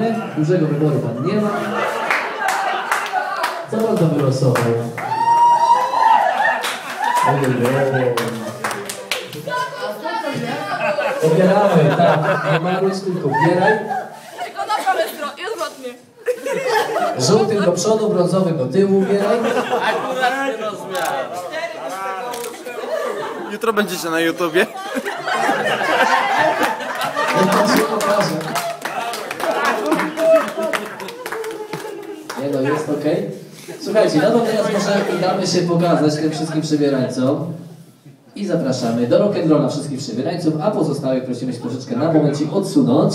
nie, dużego wyboru pan nie ma. Co pan to wylosował? Ojej, Pobieramy, tak. Nie marudź, tylko ubieraj. Tylko na prawej stronie, i odwrotnie. Żółty do przodu, brązowy do tyłu ubieraj. Jutro będziecie na YouTubie. Niech pan się pokaże. No, jest okej. Słuchajcie, no to teraz może damy się pokazać tym wszystkim przebierańcom. I zapraszamy do rock'n'rolla wszystkich przebierańców, a pozostałych prosimy się troszeczkę na momencik odsunąć.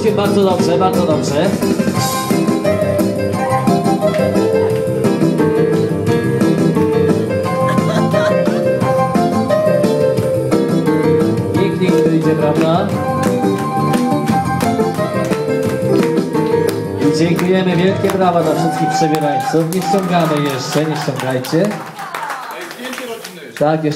Serduszkiem, bardzo dobrze, bardzo dobrze. Nikt nie wyjdzie, prawda? I dziękujemy, wielkie brawa dla wszystkich przebierańców. Nie ściągamy jeszcze, nie ściągajcie. Tak, jeszcze.